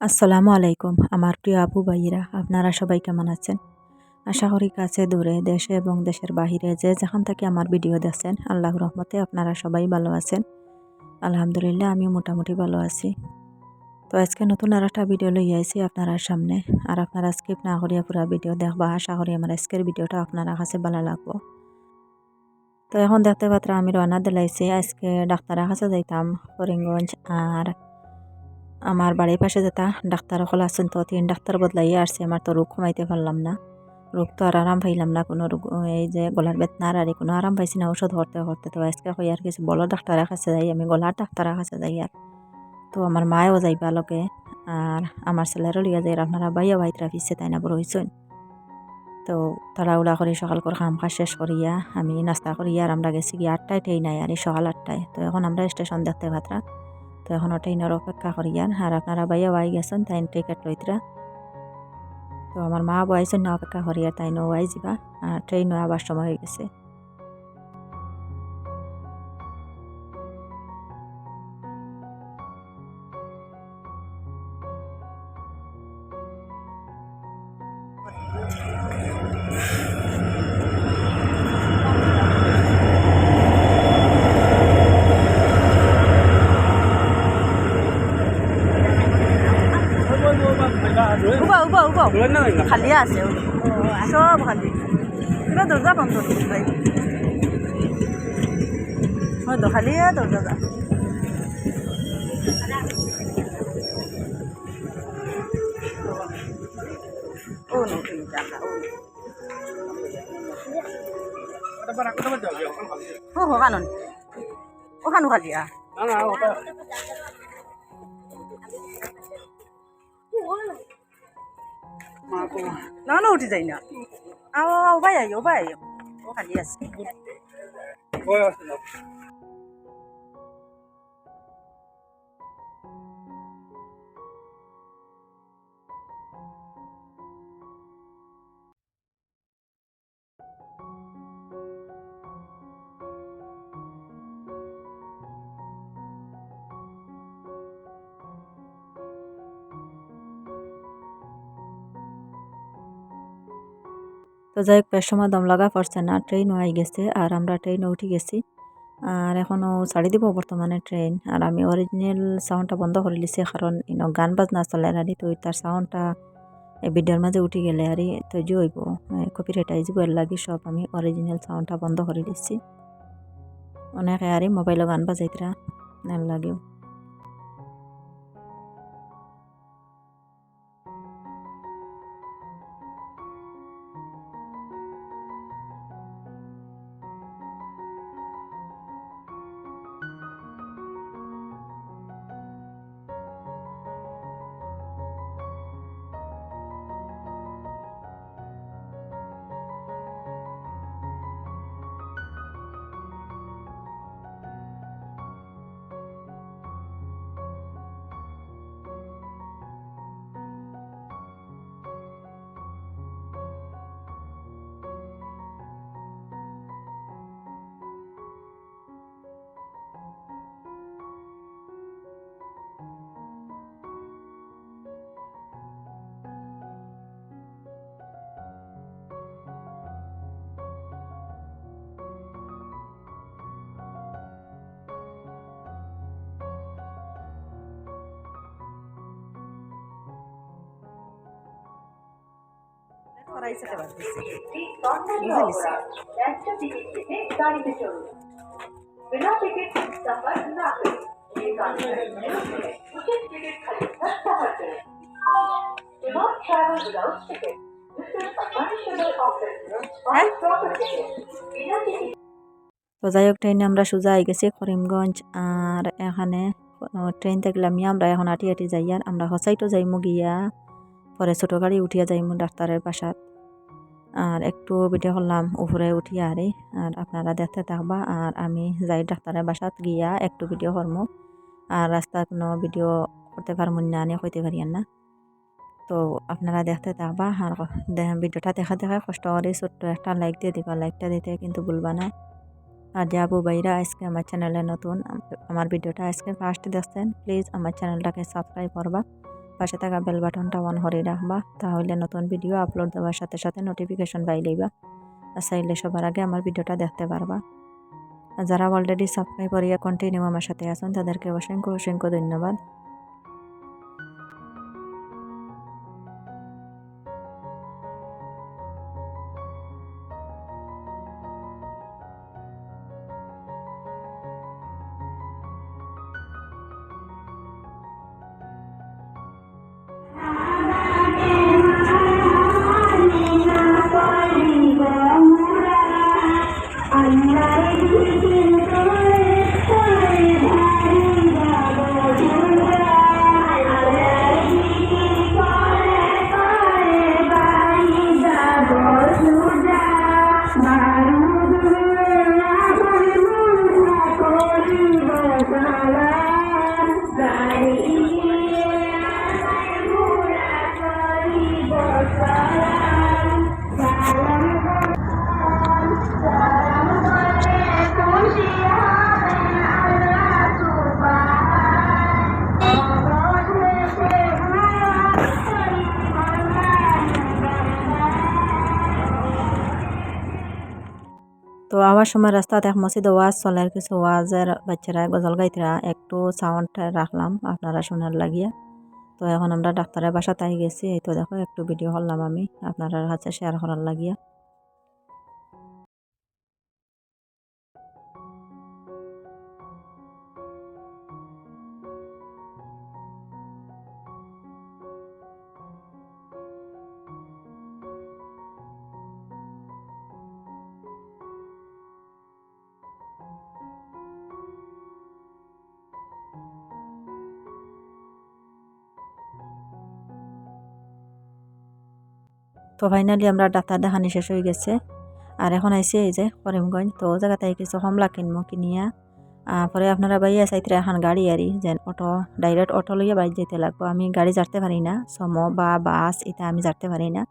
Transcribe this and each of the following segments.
আসসালামু আলাইকুম, আমার প্রিয় আপু ভাইয়েরা, আপনারা সবাই কেমন আছেন? আশা করি কাছে, দূরে, দেশে এবং দেশের বাহিরে যে যেখান থেকে আমার ভিডিও দেখছেন আল্লাহ রহমতে আপনারা সবাই ভালো আছেন। আলহামদুলিল্লাহ আমি মোটামুটি ভালো আছি। তো আজকে নতুন আর একটা ভিডিও লই আইছি আপনারা সামনে। আর আপনারা স্কিপ না করিয়া পুরা ভিডিও দেখবা, আশা করি আমার আজকের ভিডিওটা আপনারা কাছে ভালো লাগবো। তো এখন দেখতে পাত্র, আমি রওনা দিলাইছি। আজকে ডাক্তারের কাছে যাইতাম, করিমগঞ্জ, আর আমার বাড়ির পাশে যেটা ডাক্তার সকল আছেন তো, তিন ডাক্তার বদলাইয়া আসছে, আমার তো রোগ কমাইতে পারলাম না। রোগ তো আর আরাম পাইলাম না, কোনো রোগ, এই যে গলার বেতনার আর কোনো আরাম পাইছি না ওষুধ হরতে হরতে তো আজকে হই আর কিছু বলো ডাক্তারের কাছে যাই, আমি গলার ডাক্তারের কাছে যাই আর। তো আমার মায়েও যাইবা লগে, আর আমার ছেলেরও লিয়া যাই আপনারা বাইয়া বাইতরা ফিসে তাই না বড় হয়েছেন তো তাড়াহুড়া করে, সকাল করে খাম খা শেষ করিয়া, আমি নাস্তা করিয়া, আর আমরা গেছি গিয়ে আটটায় ঠেই নাই, আর এই সকাল আটটায়। তো এখন আমরা স্টেশন দেখতে ভাতরা। তো এখন ট্রেনের অপেক্ষা করিয়ান আর আপনারা বাইয়া বাই গেছেন তাই টিকেট লইতরা তো আমার মা বয়াইছেন না অপেক্ষা করিয়ার তাই নো আই যাবা আর ট্রেনও আবার সময় হয়ে গেছে হয়তো খালি দরজা ও নতুন জায়গা ও। হো কানন। ওখানো খালি আ না না উঠি যাই না। আও আও ভাই আইও ভাই আইও। ও খালি আছে। তো যাই হোক সময় দম লাগা পড়ছে না, ট্রেনও আই গেছে, আর আমরা ট্রেনে উঠে গেছি। আর এখনও ছাড়ি দিব বর্তমানে ট্রেন, আর আমি অরিজিনাল সাউন্ডটা বন্ধ করে লিছি কারণ ইনো গান বাজনা চলে আর তো তার সাউন্ডটা ভিডিওর মাঝে উঠে গেলে আর তো যে হইব কপিরাইট আইজিব এর লাগি সব আমি অরিজিনাল সাউন্ডটা বন্ধ করে দিচ্ছি অনেকে আর মোবাইলও গান বাজাইতরা নাম লাগেও। বিনা টিকিট তো যাই হোক ট্রেনে আমরা সোজা হয়ে গেছি করিমগঞ্জ আর এখানে ট্রেন দেখলাম আমরা এখন আটি আটি যাই আর আমরা হসাইটো যাইমু গিয়া। পরে ছোটো গাড়ি উঠিয়া যাইমু ডাক্তারের বাসাত আর একটু ভিডিও করলাম, উপরে উঠি আরে, আর আপনারা দেখতে থাকবা, আর আমি যাই ডাক্তারের বাসাত গিয়া একটু ভিডিও করমু। আর রাস্তার কোনো ভিডিও করতে পারব না আনি কইতে পারি না। তো আপনারা দেখতে থাকবা, আর ভিডিওটা দেখা দেখা কষ্ট করে, ছোট্ট একটা লাইক দিয়ে দিবা। লাইকটা দিতে কিন্তু ভুলবা না। আর যে আবু ভাইরা আজকে আমার চ্যানেলে নতুন, আমার ভিডিওটা আজকে ফার্স্ট দেখছেন প্লিজ আমার চ্যানেলটাকে সাবস্ক্রাইব করবা। পাশে থাকা বেল বাটনটা অন করে রাখবা। তাহলে নতুন ভিডিও আপলোড দেওয়ার সাথে সাথে নোটিফিকেশন পাই লইবা আর চাইলে সবার আগে আমার ভিডিওটা দেখতে পারবা। আর যারা অলরেডি সাবস্ক্রাইব করিয়া কন্টিনিউ আমার সাথে আছেন, তাদেরকে অসংখ্য অসংখ্য ধন্যবাদ। তো আওয়ার সময় রাস্তাতে এক মসজিদ ওয়াজ চলে কিছু ওয়াজের বাচ্চারা গজল গাইতরা, একটু সাউন্ড রাখলাম, আপনারা শোনার লাগিয়া। তো এখন আমরা ডাক্তারের বাসাতে গেছি, এই তো দেখো, একটু ভিডিও করলাম আমি, আপনারা কাছে শেয়ার করার লাগিয়া। তো ফাইনালি আমরা ডাক্তার দেখানি শেষ হয়ে গেছে। আর এখন আইসি এই যে করিমগঞ্জ, তো জায়গাতে কিছু কমলা কিনবো কিনিয়া পরে আপনারা বাইয়া চাইতে এখন গাড়ি আরি, যেন অটো ডাইরেক্ট অটো লইয়া বাইর যেতে লাগবো। আমি গাড়ি যাতে পারি না সমো বা বাস, এটা আমি যাতে পারি না।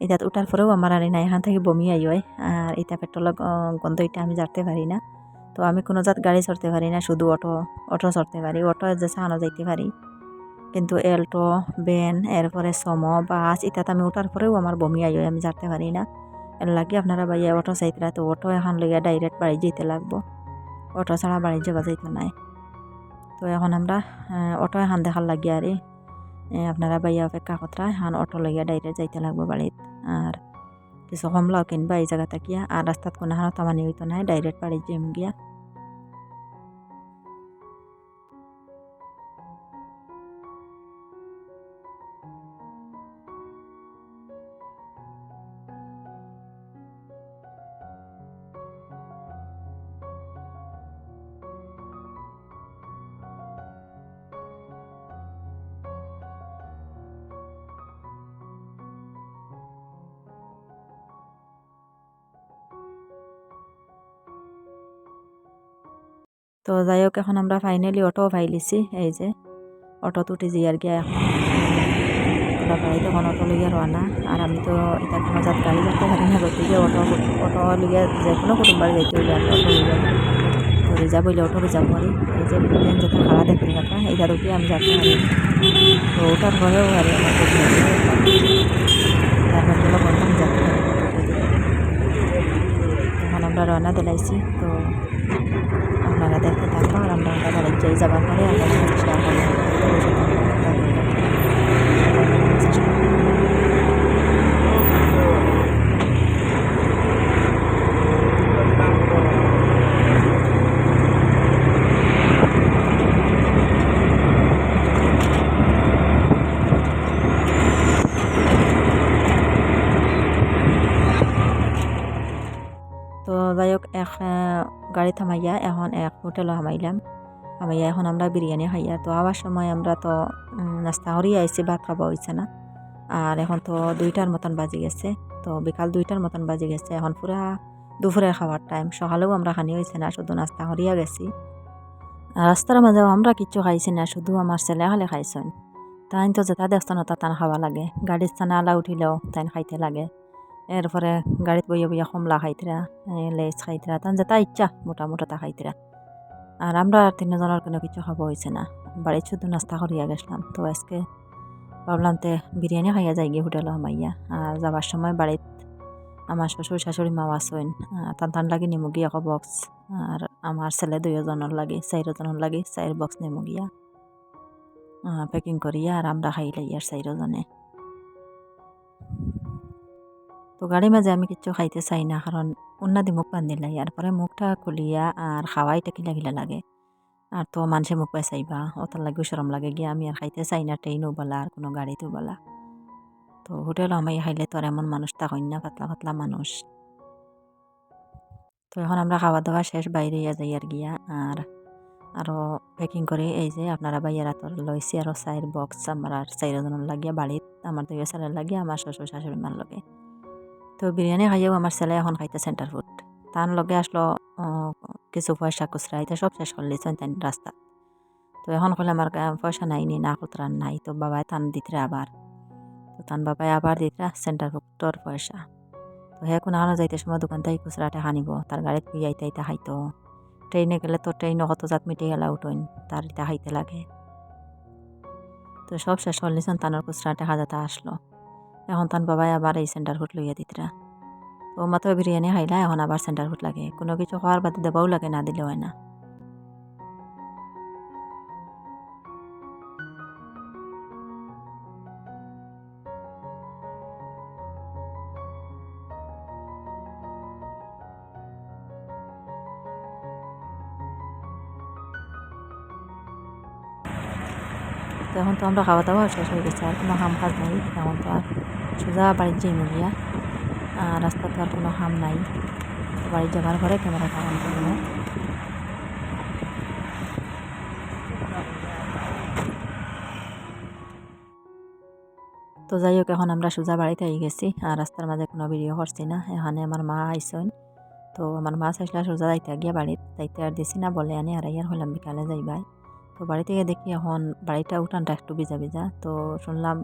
এটাত উঠার পরেও আমার আর না এখান থেকে বমি আই হয়। আর এটা পেট্রোলের গন্ধ এটা আমি যাতে পারি না। তো আমি কোনো জাত গাড়ি চড়তে পারি না, শুধু অটো অটো চড়তে পারি, অটো যে সাহানো যাইতে পারি। কিন্তু এল্টো ভ্যান এরপরে সম, বাস ইত্যাদি আমি ওঠার পরেও আমার বমি আই আমি যাতে পারি না। এর লাগে আপনারা বাইয়া অটো চাইতরা তো অটো এখন লইয়া ডাইরেক্ট বাড়ি যেতে লাগবো। অটো ছাড়া বাড়ি যাওয়া যাইতো নাই। তো এখন আমরা অটো এখন দেখার লাগিয়া আর। আপনারা বাইয়া অপেক্ষা কতরা এখন অটো লইয়া ডাইরেক্ট যাইতে লাগবো বাড়িত। আর কিছু কমলাও কিনবা এই জায়গা থাকিয়া আর রাস্তাত কোনো হানো তামানি হইতো নাই ডাইরেক্ট বাড়ি যাম গিয়া। তো যাই হোক, এখন আমরা ফাইনালি অটো পাইলিছি এই যে। অটো তুটি যাই আর গিয়া এখন। বাড়ি তখন অটো লইয়া রওনা আর আমি তো এটা কোনো জাত গাড়ি যাতে পারি না, গতিকে অটো অটো লইয়া যে কোনো কুটুম্বার যাইতে হইলে আমি অটো লইয়া তো রিজার্ভ হইলে অটো রিজার্ভ করি এই যে প্লেন যেটা খাড়া দেখতে থাকা এইটা উঠে আমি যাতে পারি তো ওটার পরেও আর আমার তারপর চলো বন্ধন যাতে পারি এখন আমরা রওনা দিলাইছি। তো দেখতে থাকব আর আমরা আমরা যাই যাবার পরে আমরা শেয়ার করব। গাড়ি থামাইয়া এখন এক হোটেলও হামাইলাম। হামাইয়া এখন আমরা বিরিয়ানি খাইয়া, তো আবার সময় আমরা তো নাস্তা করিয়ে আইসি ভাত খাওয়া হয়েছে না। আর এখন তো দুইটার মতন বাজে গেছে, তো বিকাল দুইটার মতন বাজে গেছে। এখন পুরা দুপুরের খাওয়ার টাইম সকালেও আমরা খানি হয়েছে না, শুধু নাস্তা করিয়া গেছি। রাস্তার মাঝেও আমরা কিচ্ছু খাইছি না, শুধু আমার ছেলে খালে খাইছেন। তাই তো যেটা দেখছ না তান খাওয়া লাগে। গাড়ির স্থানে আলা উঠিলেও তাই খাইতে লাগে। এরপরে গাড়িত বইয়া বইয়া কমলা খাইতরা লেজ খাইতরা তান যেটা ইচ্ছা মোটা মোটা তা খাইতরা আর আমরা আর তিনজনের কোনো কিছু খাব হয়েছে না বাড়ির শুধু নাস্তা করিয়া গেছিলাম তো আজকে ভাবলাম তে বিরিয়ানি খাইয়া যাই গিয়ে হোটেলও হামাইয়া আর যাবার সময় বাড়িত আমার শ্বশুর শাশুড়ি মা আসইন তান টান লাগি নিমুগি এক বক্স আর আমার ছেলে দুইজনের লাগে চাইরজনের লাগে চাইর বক্স নিমুগিয়া প্যাকিং করিয়া আর আমরা খাই লাই আর চাইরজনে তো গাড়ির মাঝে আমি কিচ্ছু খাইতে চাই না, কারণ উন্নাদি মুখ বান্ধিলাই আর পরে মুখটা খুলিয়া আর খাওয়াইটা কিলা কিলা লাগে। আর তো মানুষে মুখ পাই চাইবা অতার লাগে সরম লাগে গিয়া আমি আর খাইতে চাই না ট্রেনও বলা, আর কোনো গাড়িতেও বলা। তো হোটেল আমি খাইলে তো আর এমন মানুষ তা হইন না, পাতলা পাতলা মানুষ। তো এখন আমরা খাওয়া দাওয়া শেষ বাইরে যাই আর গিয়া। আর আরও প্যাকিং করে, এই যে আপনারা বাইয়ারা তোর লইছি আরও চাইর বক্স আমার চাইরজনের লাগিয়া বাড়িত, আমার দুই ছেলের লাগিয়া আমার শ্বশুর শাশুড়ি মার লগে। তো বিরিয়ানি খাইয়েও আমার ছেলে এখন খাইতে সেন্টার ফুড তার লগে আসলো কিছু পয়সা খুচরা, এটা সব শেষ করলি তাই রাস্তা। তো এখন কইলে, আমার পয়সা নাই নি, না খুচরা নাই। তো বাবাই তান দিতে আবার। তো তান বাবাই আবার দিতে সেন্টার ফুডর পয়সা। তো হে কোনো আনো যাইতে সময়, দোকান থেকে খুচরা টাকা নিব তার গাড়িত গিয়ে আইতে আইতে খাইতো ট্রেনে গেলে তো ট্রেনও কত জাত মিটে গেলা উঠইন তার এটা খাইতে লাগে। তো সব শেষ করলিছেন তানোর খুচরাটা যাতা আসলো। এখন তান বাবাই আবার এই সেন্টার ফুট লইয়া দিতরা। তো মাত্র বিরিয়ানি খাইলা, এখন আবার সেন্টার ফুট লাগে। কোনো কিছু খাওয়ার বাদে দেবাও লাগে না দিলে হয় না। তো আমরা খাওয়া দাওয়া শেষ হয়ে গেছে। আর কোনো হাম কাজ নাই এখন তো আর সোজা বাড়ির যাই গিয়া রাস্তা তো আর কোনো হাম নাই। তো বাড়ির যাবার পরে ক্যামেরাটা অন করব তো যাই হোক, এখন আমরা সোজা বাড়িতে আই গেছি। আর রাস্তার মাঝে কোনো ভিডিও করছি না। এখানে আমার মা আইসন। তো আমার মা চাইছিলা সোজা যাইতে গিয়া বাড়িত, যাইতে আর দিছি না বলে আনি, আর ইয়ার হলাম বিকালে যাইবাই। তো বাড়ি থেকে দেখি এখন বাড়িটা উঠানটা একটু ভিজা ভিজা। তো শুনলাম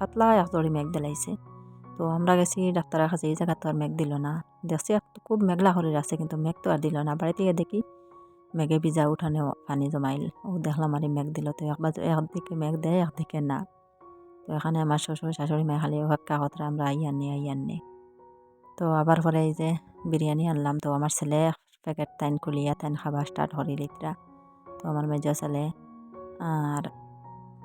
পাতলা এক জড়ি মেঘ দিলাইছে তো আমরা গেছি ডাক্তারের কাছে, এই জায়গা তো আর মেঘ দিল না। দেখছি খুব মেঘলা শরীর আছে, কিন্তু মেঘ তো আর দিল না। বাড়ি থেকে দেখি মেঘে ভিজা উঠানে পানি জমাইল। ও দেখলাম আর মেঘ দিল। তো একবার একদিকে মেঘ দেয়, একদিকে না। তো এখানে আমার শ্বশুর, শাশুড়ি মেয়ে খালি হক্কা কথা আমরা আই আনি আই আনি তো আবার পরে এই যে বিরিয়ানি আনলাম। তো আমার ছেলে প্যাকেট তাইন খুলিয়া তাইন খাবার স্টার্ট করি লিতরা আমার মেজ ছেলে আর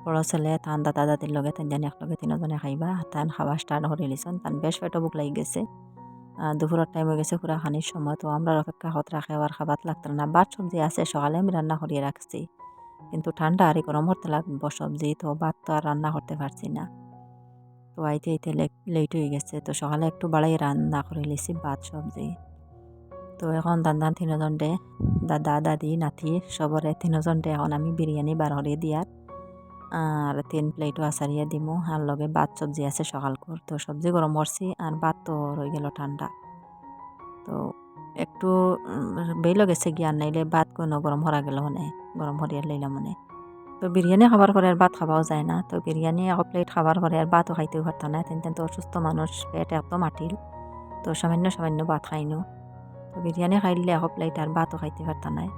বড় ছেলে তান দাদা দাদির লগে, তান জানি একলগে তিনজনে খাইবা। তান খাওয়া স্টার্ট করে লিছন তান বেশ পেটো বুক লাগি গেছে। দুপুরের টাইম হয়ে গেছে পুরা খানির সময় তো আমরা অপেক্ষা হত রাখে আর খাবার লাগতো না। ভাত সবজি আছে, সকালে আমি রান্না করিয়ে রাখছি কিন্তু ঠান্ডা আর গরম করতে লাগবো সবজি তো ভাত তো আর রান্না করতে পারছি না। তো আইতে আইতে লেট হয়ে গেছে। তো সকালে একটু বাড়াই রান্না করে লিছি ভাত সবজি তো এখন দান তিনজন ডে দাদা, দাদি, নাতি সবরে তিনজন ডে এখন আমি বিরিয়ানি বার করে দিয়ার আর তিন প্লেটও আচারিয়ে দিমু। আর লগে ভাত সবজি আছে সকাল কর তো সবজি গরম করছি আর ভাত তো রয়ে গেল ঠান্ডা তো একটু বেইল গেছে গিয়া। নাইলে ভাত কোনো গরম হরা গেল মনে গরম হরিয়ার লইলাম মানে। তো বিরিয়ানি খাবার পরে আর ভাত খাওয়াও যায় না। তো বিরিয়ানি এক প্লেট খাবার পরে আর ভাতও খাইতেও পারতাম না। তেন তেন তো অসুস্থ মানুষ পেট একদম আটিল তো সামান্য সামান্য ভাত খাইনো। তো বিরিয়ানি খাইলে এক প্লেট আর ভাতও খাইতে পারতাম নাই।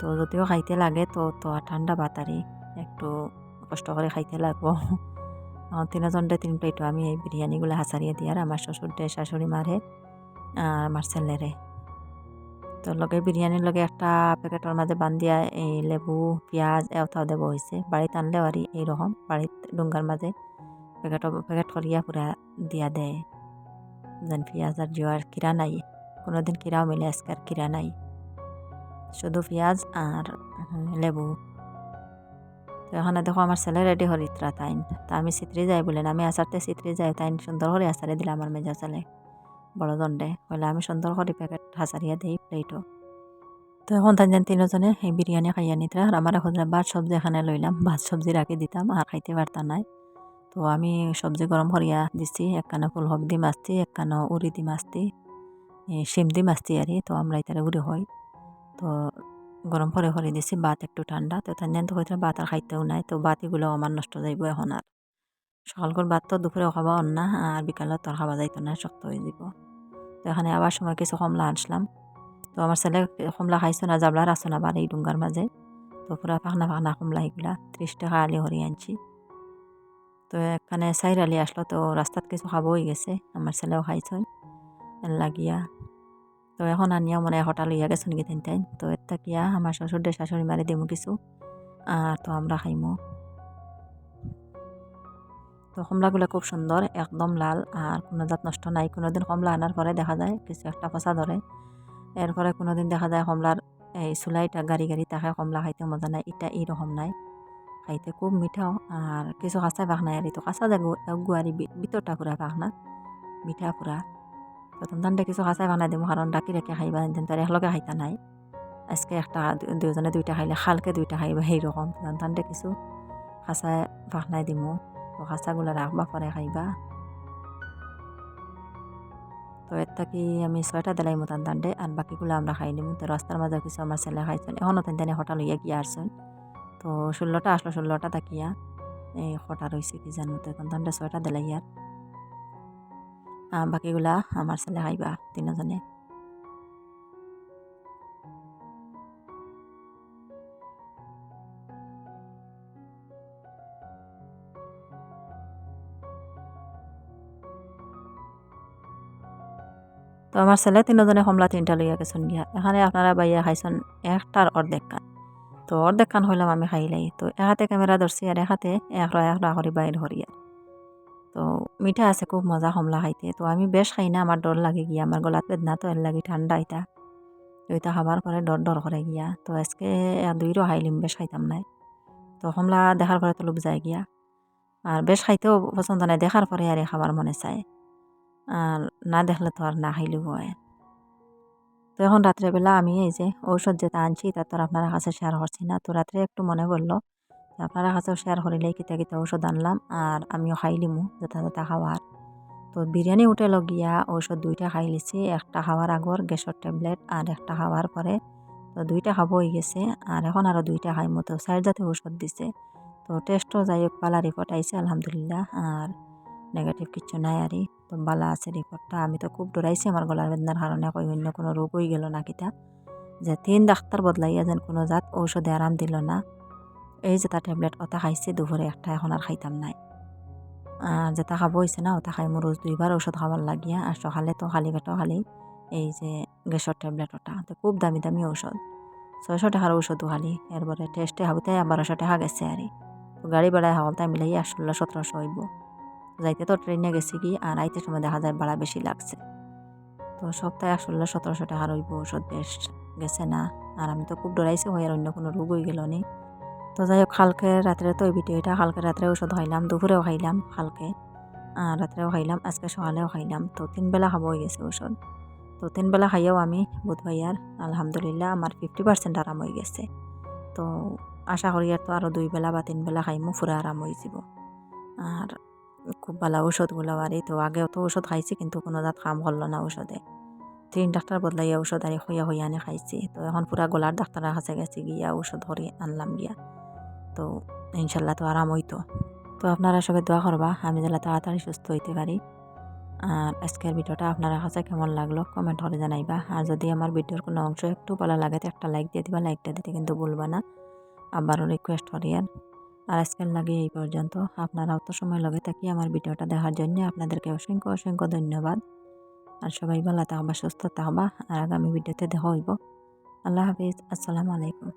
তো যদিও খাইতে লাগে, তো তো ঠান্ডা আরই একটু কষ্ট করে খাইতে লাগবো। তিনজনটা তিন প্লেটও আমি এই বিরিয়ানিগুলো হাসারিয়ে দিই আর আমার শ্বশুরটে শাশুড়ি মারে আর আমার ছেলেরে তো লগে বিরিয়ানির লগে একটা প্যাকেটের মাঝে বান্ধিয়া এই লেবু, পেঁয়াজ এওথাও দেব হয়েছে বাড়িতে আনলেও আর এইরকম বাড়িত ডুঙ্গার মাঝে প্যাকেট প্যাকেট করিয়া পুরা দিয়া দেয় যেন পেঁয়াজ আর জোয়ার কিরা নাই। কোনোদিন কিরাও মিলে আজকে আর কিরা নাই। শুধু পেঁয়াজ আর লেবু। তো এখানে দেখো আমার ছেলে রেডি হরিত্রা তাইন। তা আমি চিত্রি যাই বলেন আমি আচারতে চিত্রি যাই, তাইন সুন্দর করে আচারে দিলাম আমার মেজা ছেলে, বড় দণ্ডে হইলে আমি সুন্দর করে প্যাকেট হাসারিয়া দিই প্লেটও তো এখন তাই তিনজনে এই বিরিয়ানি খাইয়া নিতে আর আমার এখন ভাত সবজি এখানে লইলাম, ভাত সবজি রাখি দিতাম, আর খাইতে পারতাম নাই। তো আমি সবজি গরম করিয়া দিছি একখানা ফুলহক দি মাছতি একখানা উড়ি দি মাছতি শিম দি মাছতি আর তো আমরা এটারে উড়ি হই তো গরম করে করে দিছি ভাত একটু ঠান্ডা, তো তাই তো হইতে ভাত আর খাইতেও নাই, তো ভাত এগুলো আমার নষ্ট যাইব এখন আর। সকাল করে ভাত তো দুপুরে খাওয়া অন না, আর বিকালে তো খাওয়া যাইতো না, শক্ত হয়ে যাব তো এখানে আবার সময় কিছু কমলা আনছিলাম। তো আমার ছেলে কমলা খাইছো না, জাবলার আসো না আবার এই ডুঙ্গার মাঝে। তো পুরা ফাঁকনা ফাঁকনা কমলা এগুলা ত্রিশ টাকা আলি হরি আনছি। তো এখানে সাইরালি আসলো, তো রাস্তাত কিছু খাব হয়ে গেছে, আমার ছেলেও খাইছেন লাগিয়া। তো এখন আনিয়া মনে হঠাৎ লইয়া গেছেন গিয়ে তিন তো এর থাকিয়া আমার শ্বশুর দে শাশুড়ি মারি দিমু কিছু। আর তো আমরা খাইমু। তো কমলাগুলো খুব সুন্দর একদম লাল, আর কোনো জাত নষ্ট নাই। কোনোদিন কমলা আনার পরে দেখা যায়, কিছু একটা পচা ধরে এরপরে কোনোদিন দেখা যায় কমলার এই চুলাইটা গাড়ি গাড়ি তাকে কমলা খাইতে মজা নাই। ইটা এটা এইরকম নাই। খাইতে খুব মিঠাও, আর কিছু কাঁচা বাঘ নাই আর তো কাঁচা যাগো গুয়ারি ভিতরটা পুরা বাঘ না। মিঠা পুরা প্রথম ধানটা কিছু কাঁচা বানাই দিব কারণ ডাকি রেখে খাইবা দিন তার একলগে খাইতা নাই। আজকে একটা দুজনে দুইটা খাইলে খালকে দুইটা খাইবা সেইরকম ধানটা কিছু কাঁচা বাঘনাই দিমু। তো কাঁচাগুলো রাখবা পরে খাইবা তো এর থাকি আমি ছয়টা দিলাই মতন দান্ডে আর বাকিগুলো আমরা খাই নিমু। তো রাস্তার মাঝে কিছু আমার ছেলে খাইছেন এখনও তেন তেনে হঠাৎ লইয়া গিয়ে আসছেন তো ষোলোটা আসলো ষোলোটা তাকিয়া, এই হঠাৎ রয়েছে কি জানো তো এখন ছয়টা দিলাই আর বাকিগুলা আমার ছেলে খাইবা তিনজনে। তো আমার ছেলে তিনজনে কমলা তিনটা লইয়া গেছেন গিয়া। এখানে আপনারা বাইয়া খাইছেন একটার অর্ধেক কান। তো অর্ধেক কান হইলাম আমি খাইলাই। তো এহাতে ক্যামেরা ধরছি আর এহাতে একরা একরা করে বাইর হরিয়া। তো মিঠা আছে, খুব মজা কমলা খাইতে। তো আমি বেশ খাই না, আমার ডর লাগে গিয়া। আমার গলাত বেদনা তো এর লাগে ঠান্ডা এটা তো এটা খাবার পরে ডর ডর করে গিয়া। তো আজকে দুইরও খাইলিম বেশ খাইতাম নাই। তো কমলা দেখার পরে তো লোক যায় গিয়া। আর বেশ খাইতেও পছন্দ নাই দেখার পরে আর খাবার মনে চায়। আর না দেখলে তো আর না খাইলেও হয়। তো এখন রাত্রেবেলা আমি এই যে ঔষধ যেটা আনছি তা তো আপনারা কাছে শেয়ার করছি না। তো রাত্রে একটু মনে পড়ল আপনারা কাছেও শেয়ার করিলে কিতা কিতা ঔষধ আনলাম আর আমিও খাইলিমু যেটা যেটা খাওয়ার। তো বিরিয়ানি উঠে লগিয়া ঔষধ দুইটা খাই লিছি, একটা খাওয়ার আগর গ্যাসের ট্যাবলেট আর একটা খাওয়ার পরে। তো দুইটা খাব হয়ে গেছে আর এখন আরও দুইটা খাই মতো চার জাতি ঔষধ দিছে। তো টেস্টও যাই হোক, পালা রিপোর্ট আইছে, আলহামদুলিল্লাহ আর নেগেটিভ কিছু নাই আরই। তো বালা আছে রিপোর্টটা আমি তো খুব ডরাইছি, আমার গলার বেদনার কারণে কই অন্য কোনো রোগ হয়ে গেল না কিতা। যে তিন ডাক্তার বদলাইয়া যেন কোনো জাত ঔষধে আরাম দিল না। এই যেটা ট্যাবলেট ওটা খাইছে, দুপুরে একটা, এখন আর খাইতাম নাই। আর যেটা খাব হয়েছে না ওটা খাই মোৰ রোজ দুইবার, ঔষধ খাবার লাগিয়া, আর সকালে তো খালি পেটও খালি, এই যে গ্যাসের ট্যাবলেট ওটা, তো খুব দামি দামি ঔষধ। ছয়শো টাকার ঔষধও খালি, এরপরে টেস্টে হাবুতে বারোশো টাকা গেছে আর। তো গাড়ি ভাড়ায় হাওয়ালটা মিলাইয়া ষোলো, সতেরোশো হইব। যাইতে তো ট্রেনে গেছি কি, আর আইতে সময় দেখা যায় ভাড়া বেশি লাগছে। তো সপ্তাহে ষোলো, সতেরোশো টাকা রইব ওষুধ বেশ গেছে না। আর আমি তো খুব ডরাইছি, হয়ে আর অন্য কোনো রোগ হয়ে গেল নি। তো যাই হোক কালকে রাত্রে তো এই ভিডিওটা কালকে রাত্রে ওষুধ খাইলাম, দুপুরেও খাইলাম কালকে আর রাত্রেও খাইলাম, আজকে সকালেও খাইলাম। তো তিন বেলা খাব হয়ে গেছে ওষুধ। তো তিন বেলা খাইয়াও আমি বুধবাইয়ার, আলহামদুলিল্লাহ আমার ফিফটি পার্সেন্ট আরাম হয়ে গেছে। তো আশা করি আর তো আরও দুই বেলা বা তিন বেলা খাইমো, পুরা আরাম হয়ে যাব আর খুব ভালো ঔষধগুলো আরে, তো আগেও তো ওষুধ খাইছি, কিন্তু কোনো দাঁত কাম করল না ঔষধে তিন ডাক্তার বদলাইয়া ঔষধ আরে হইয়া হইয়া আনে খাইছি। তো এখন পুরা গলার ডাক্তারের কাছে গেছি গিয়া ঔষধ ধরে আনলাম গিয়া। তো ইনশাল্লাহ তো আরাম হইতো তো আপনারা সবাই দোয়া করবা, আমি যেন তাড়াতাড়ি সুস্থ হইতে পারি। আর আজকের ভিডিওটা আপনারা কাছে কেমন লাগল কমেন্ট করে জানাইবা। আর যদি আমার ভিডিওর কোনো অংশ একটু ভালো লাগে তো একটা লাইক দিয়ে দিবা লাইকটা দিতে কিন্তু ভুলবা না। আবারও রিকোয়েস্ট করি আর। আর আজকের লাগে এই পর্যন্ত। আপনারা অত সময় লগে থাকি আমার ভিডিওটা দেখার জন্য। আপনাদেরকে অসংখ্য অসংখ্য ধন্যবাদ। আর সবাই ভালো থাকবা, সুস্থ থাকবা। আর আগামী ভিডিওতে দেখা হইব। আল্লাহ হাফিজ। আসসালামু আলাইকুম।